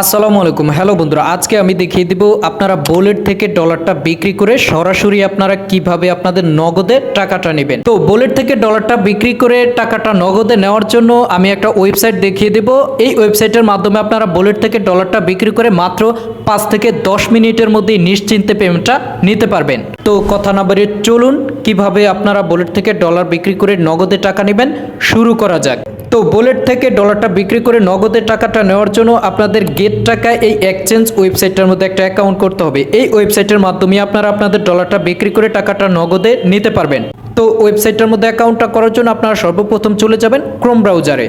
আসসালামু আলাইকুম। হ্যালো বন্ধুরা, আজকে আমি দেখিয়ে দিব আপনারা বুলেট থেকে ডলারটা বিক্রি করে সরাসরি আপনারা কীভাবে আপনাদের নগদে টাকাটা নেবেন। তো বুলেট থেকে ডলারটা বিক্রি করে টাকাটা নগদে নেওয়ার জন্য আমি একটা ওয়েবসাইট দেখিয়ে দেব। এই ওয়েবসাইটের মাধ্যমে আপনারা বুলেট থেকে ডলারটা বিক্রি করে মাত্র পাঁচ থেকে দশ মিনিটের মধ্যেই নিশ্চিন্তে পেমেন্টটা নিতে পারবেন। তো কথা না বাড়িয়ে চলুন, কীভাবে আপনারা বুলেট থেকে ডলার বিক্রি করে নগদে টাকা নেবেন, শুরু করা যাক। তো বুলেট থেকে ডলারটা বিক্রি করে নগদে টাকাটা নেওয়ার জন্য আপনাদের গেট টাকা এই এক্সচেঞ্জ ওয়েবসাইটটার মধ্যে একটা অ্যাকাউন্ট করতে হবে। এই ওয়েবসাইটের মাধ্যমে আপনারা আপনাদের ডলারটা বিক্রি করে টাকাটা নগদে নিতে পারবেন। তো ওয়েবসাইটটার মধ্যে অ্যাকাউন্টটা করার জন্য আপনারা সর্বপ্রথম চলে যাবেন ক্রোম ব্রাউজারে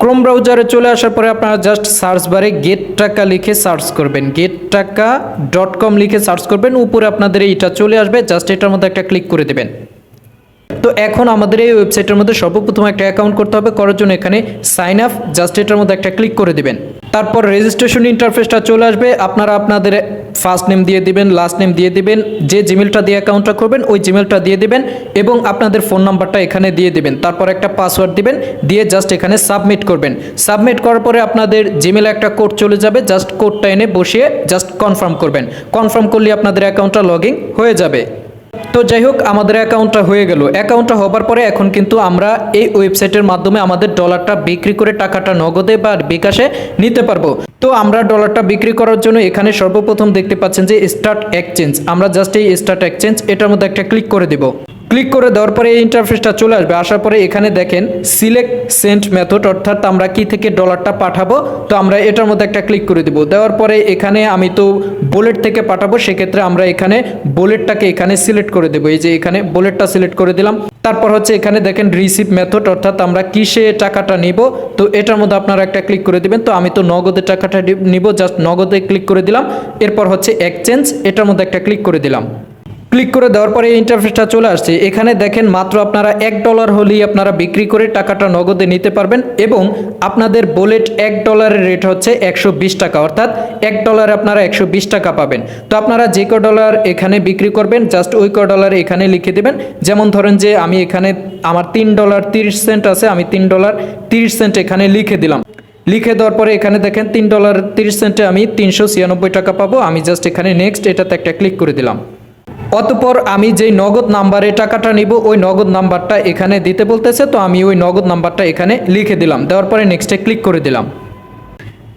ক্রোম ব্রাউজারে চলে আসার পরে আপনারা জাস্ট সার্চ বারে গেট টাকা লিখে সার্চ করবেন। গেট টাকা ডট কম লিখে সার্চ করবেন। উপরে আপনাদের এইটা চলে আসবে। জাস্ট এটার মধ্যে একটা ক্লিক করে দেবেন। তো এখন আমাদের এই ওয়েবসাইটের মধ্যে সর্বপ্রথম একটা অ্যাকাউন্ট করতে হবে। করার জন্য এখানে সাইন আপ জাস্ট এটার মধ্যে একটা ক্লিক করে দিবেন। তারপর রেজিস্ট্রেশন ইন্টারফেসটা চলে আসবে। আপনারা আপনাদের ফার্স্ট নেম দিয়ে দিবেন লাস্ট নেম দিয়ে দিবেন। যে জিমেলটা দিয়ে অ্যাকাউন্টটা করবেন, ওই জিমেলটা দিয়ে দিবেন এবং আপনাদের ফোন নাম্বারটা এখানে দিয়ে দিবেন। তারপর একটা পাসওয়ার্ড দিবেন, দিয়ে জাস্ট এখানে সাবমিট করবেন। সাবমিট করার পরে আপনাদের জিমেলে একটা কোড চলে যাবে। জাস্ট কোডটা এনে বসিয়ে জাস্ট কনফার্ম করবেন। কনফার্ম করলে আপনাদের অ্যাকাউন্টটা লগ হয়ে যাবে। তো যাই হোক, আমাদের অ্যাকাউন্টটা হয়ে গেল। অ্যাকাউন্টটা হবার পরে এখন কিন্তু আমরা এই ওয়েবসাইটের মাধ্যমে আমাদের ডলারটা বিক্রি করে টাকাটা নগদে বা বিকাশে নিতে পারব। তো আমরা ডলারটা বিক্রি করার জন্য এখানে সর্বপ্রথম দেখতে পাচ্ছেন যে স্টার্ট এক্সচেঞ্জ আমরা জাস্ট এই স্টার্ট এক্সচেঞ্জ এটার মধ্যে একটা ক্লিক করে দেব। ক্লিক করে দেওয়ার পরে এই ইন্টারফেসটা চলে আসবে। আসার পরে এখানে দেখেন সিলেক্ট সেন্ট মেথড অর্থাৎ আমরা কি থেকে ডলারটা পাঠাবো, তো আমরা এটার মধ্যে একটা ক্লিক করে দেবো। দেওয়ার পরে এখানে আমি তো বুলেট থেকে পাঠাবো, সেক্ষেত্রে আমরা এখানে বুলেটটাকে এখানে সিলেক্ট করে দেবো। এই যে এখানে বুলেটটা সিলেক্ট করে দিলাম। তারপর হচ্ছে এখানে দেখেন রিসিভ মেথড অর্থাৎ আমরা কিসে টাকাটা নিব, তো এটার মধ্যে আপনারা একটা ক্লিক করে দিবেন। তো আমি তো নগদে টাকাটা নিব জাস্ট নগদে ক্লিক করে দিলাম। এরপর হচ্ছে এক্সচেঞ্জ এটার মধ্যে একটা ক্লিক করে দিলাম। ক্লিক করে দেওয়ার পরে ইন্টারফেসটা চলে আসছে। এখানে দেখেন মাত্র আপনারা এক ডলার হলেই আপনারা বিক্রি করে টাকাটা নগদে নিতে পারবেন এবং আপনাদের বুলেট এক ডলারের রেট হচ্ছে একশো বিশ টাকা। অর্থাৎ এক ডলারে আপনারা একশো বিশ টাকা পাবেন। তো আপনারা যে ক ডলার এখানে বিক্রি করবেন জাস্ট ওই ক ডলার এখানে লিখে দেবেন। যেমন ধরেন যে আমি এখানে আমার তিন ডলার তিরিশ সেন্ট আছে, আমি তিন ডলার তিরিশ সেন্ট এখানে লিখে দিলাম। লিখে দেওয়ার পরে এখানে দেখেন তিন ডলার তিরিশ সেন্টে আমি তিনশো ছিয়ানব্বই টাকা পাবো। আমি জাস্ট এখানে নেক্সট এটাতে একটা ক্লিক করে দিলাম। অতপর আমি যে নগদ নাম্বারে টাকাটা নিব, ওই নগদ নাম্বারটা এখানে দিতে বলতেছে, তো আমি ওই নগদ নাম্বারটা এখানে লিখে দিলাম। দেওয়ার পরে নেক্সটে ক্লিক করে দিলাম।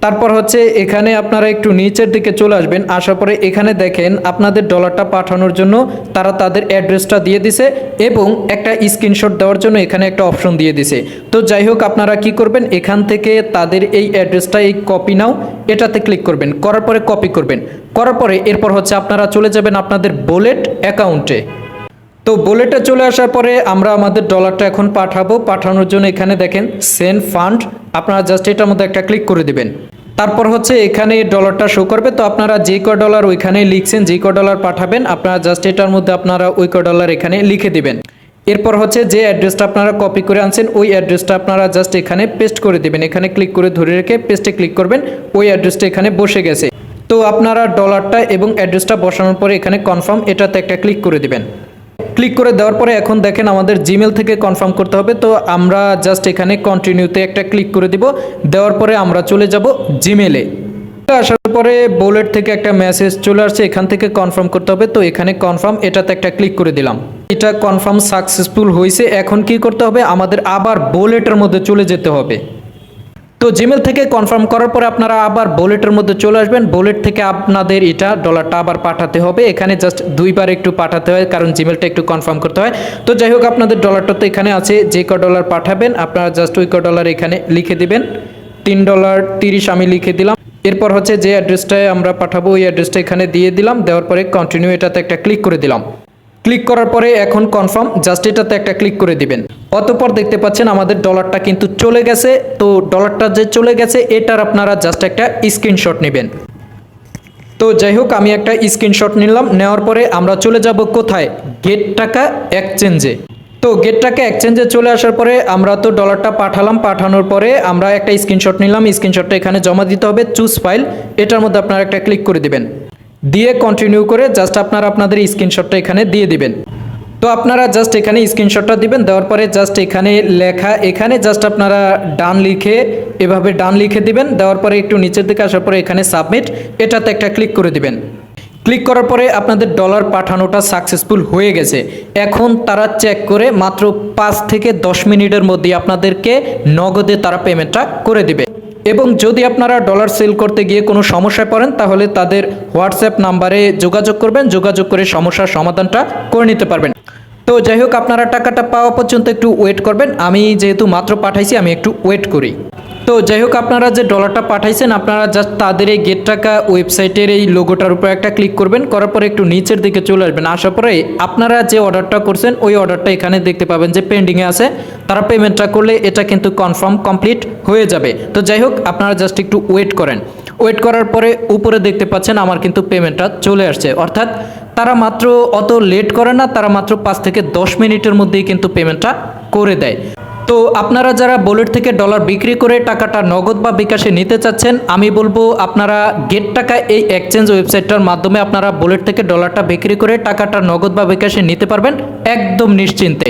তারপর হচ্ছে এখানে আপনারা একটু নিচের দিকে চলে আসবেন, আসার পরে এখানে দেখেন আপনাদের ডলারটা পাঠানোর জন্য তারা তাদের অ্যাড্রেসটা দিয়ে দিছে এবং একটা স্ক্রিনশট দেওয়ার জন্য এখানে একটা অপশন দিয়ে দিছে। তো যাই হোক, আপনারা কি করবেন? এখান থেকে তাদের এই অ্যাড্রেসটা এই কপি নাও, এটাতে ক্লিক করবেন। করার পরে কপি করবেন। করার পরে এরপর হচ্ছে আপনারা চলে যাবেন আপনাদের বুলেট অ্যাকাউন্টে তো বুলেটে চলে আসার পরে আমরা আমাদের ডলারটা এখন পাঠাবো। পাঠানোর জন্য এখানে দেখেন সেন্ড ফান্ড আপনারা জাস্ট এটার মধ্যে একটা ক্লিক করে দিবেন। তারপর হচ্ছে এখানে ডলারটা শো করবে। তো আপনারা যে ক ডলার ওইখানে লিখছেন, যে ক ডলার পাঠাবেন, আপনারা জাস্ট এটার মধ্যে আপনারা ওই ক ডলার এখানে লিখে দিবেন। এরপর হচ্ছে যে অ্যাড্রেসটা আপনারা কপি করে আনছেন, ওই অ্যাড্রেসটা আপনারা জাস্ট এখানে পেস্ট করে দিবেন। এখানে ক্লিক করে ধরে রেখে পেস্টে ক্লিক করবেন, ওই অ্যাড্রেসটা এখানে বসে গেছে। তো আপনারা ডলারটা এবং অ্যাড্রেসটা বসানোর পরে এখানে কনফার্ম এটাতে একটা ক্লিক করে দিবেন। ক্লিক করে দেওয়ার পরে এখন দেখেন আমাদের জিমেল থেকে কনফার্ম করতে হবে। তো আমরা জাস্ট এখানে কন্টিনিউতে একটা ক্লিক করে দিব। দেওয়ার পরে আমরা চলে যাব জিমেলে আসার পরে বুলেট থেকে একটা মেসেজ চলে আসছে, এখান থেকে কনফার্ম করতে হবে। তো এখানে কনফার্ম এটাতে একটা ক্লিক করে দিলাম। এটা কনফার্ম সাকসেসফুল হয়েছে এখন কি করতে হবে? আমাদের আবার বুলেটের মধ্যে চলে যেতে হবে। তো জিমেল থেকে কনফার্ম করার পরে আপনারা আবার বুলেটের মধ্যে চলে আসবেন। বুলেট থেকে আপনাদের এটা ডলারটা আবার পাঠাতে হবে। এখানে জাস্ট দুইবার একটু পাঠাতে হয়, কারণ জিমেলটা একটু কনফার্ম করতে হয়। তো যাই হোক, আপনাদের ডলারটা তো এখানে আছে। যে ক ডলার পাঠাবেন, আপনারা জাস্ট ওই ক ডলার এখানে লিখে দিবেন। তিন ডলার তিরিশ আমি লিখে দিলাম। এরপর হচ্ছে যে অ্যাড্রেসটায় আমরা পাঠাবো, ওই অ্যাড্রেসটা এখানে দিয়ে দিলাম। দেওয়ার পরে কন্টিনিউ এটাতে একটা ক্লিক করে দিলাম। ক্লিক করার পরে এখন কনফার্ম জাস্ট এটাতে একটা ক্লিক করে দিবেন। অতপর দেখতে পাচ্ছেন আমাদের ডলারটা কিন্তু চলে গেছে। তো ডলারটা যে চলে গেছে, এটার আপনারা জাস্ট একটা স্ক্রিনশট নেবেন। তো যাই হোক, আমি একটা স্ক্রিনশট নিলাম। নেওয়ার পরে আমরা চলে যাব কোথায়? গেট টাকা এক্সচেঞ্জে তো গেট টাকা এক্সচেঞ্জে চলে আসার পরে আমরা তো ডলারটা পাঠালাম। পাঠানোর পরে আমরা একটা স্ক্রিনশট নিলাম। স্ক্রিনশটটা এখানে জমা দিতে হবে। চুজ ফাইল এটার মধ্যে আপনারা একটা ক্লিক করে দিবেন। দিয়ে কন্টিনিউ করে জাস্ট আপনারা আপনাদের স্ক্রিনশটটা এখানে দিয়ে দিবেন। তো আপনারা জাস্ট এখানে স্ক্রিনশটটা দিবেন, দেওয়ার পরে জাস্ট এখানে লেখা, এখানে জাস্ট আপনারা ডান লিখে এভাবে ডান লিখে দিবেন, দেওয়ার পরে একটু নিচের দিকে আসার পরে এখানে সাবমিট এটাতে একটা ক্লিক করে দিবেন। ক্লিক করার পরে আপনাদের ডলার পাঠানোটা সাকসেসফুল হয়ে গেছে। এখন তারা চেক করে মাত্র পাঁচ থেকে দশ মিনিটের মধ্যে আপনাদেরকে নগদে তারা পেমেন্টটা করে দিবে। এবং যদি আপনারা ডলার সেল করতে গিয়ে কোনো সমস্যায় পড়েন, তাহলে তাদের হোয়াটসঅ্যাপ নাম্বারে যোগাযোগ করবেন। যোগাযোগ করে সমস্যার সমাধানটা করে নিতে পারবেন। তো যাই হোক, আপনারা টাকাটা পাওয়া পর্যন্ত একটু ওয়েট করবেন। আমি যেহেতু মাত্র পাঠাইছি, আমি একটু ওয়েট করি। তো যাই হোক, আপনারা যে ডলারটা পাঠাইছেন, আপনারা জাস্ট তাদের এই গেট টাকা ওয়েবসাইটের এই লোগোটার উপর একটা ক্লিক করবেন। করার পরে একটু নিচের দিকে চলে আসবেন। আসার পরে আপনারা যে অর্ডারটা করছেন, ওই অর্ডারটা এখানে দেখতে পাবেন যে পেন্ডিংয়ে আছে। তারা পেমেন্টটা করলে এটা কিন্তু কনফার্ম কমপ্লিট হয়ে যাবে। তো যাই হোক, আপনারা জাস্ট একটু ওয়েট করেন। ওয়েট করার পরে উপরে দেখতে পাচ্ছেন, আমার কিন্তু পেমেন্টটা চলে আসছে। অর্থাৎ তারা মাত্র অত লেট করে না, তারা মাত্র পাঁচ থেকে দশ মিনিটের মধ্যেই কিন্তু পেমেন্টটা করে দেয়। তো আপনারা যারা বুলেট থেকে ডলার বিক্রি করে টাকাটা নগদ বা বিকাশে নিতে চাচ্ছেন, আমি বলব আপনারা গেট টাকা এই এক্সচেঞ্জ ওয়েবসাইটটার মাধ্যমে আপনারা বুলেট থেকে ডলারটা বিক্রি করে টাকাটা নগদ বা বিকাশে নিতে পারবেন, একদম নিশ্চিন্তে।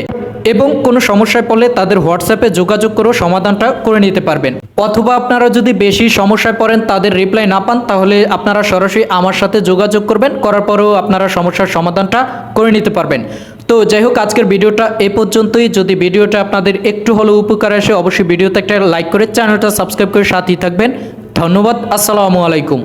এবং কোনো সমস্যায় পড়লে তাদের হোয়াটসঅ্যাপে যোগাযোগ করেও সমাধানটা করে নিতে পারবেন। অথবা আপনারা যদি বেশি সমস্যায় পড়েন, তাদের রিপ্লাই না পান, তাহলে আপনারা সরাসরি আমার সাথে যোগাযোগ করবেন, করার পরেও আপনারা সমস্যার সমাধানটা করে নিতে পারবেন। তো যাই হোক, আজকের ভিডিওটা এ পর্যন্তই। যদি ভিডিওটা আপনাদের একটু হলেও উপকার আসে, অবশ্যই ভিডিওতে একটা লাইক করে চ্যানেলটা সাবস্ক্রাইব করে সাথেই থাকবেন। ধন্যবাদ, আসসালামু আলাইকুম।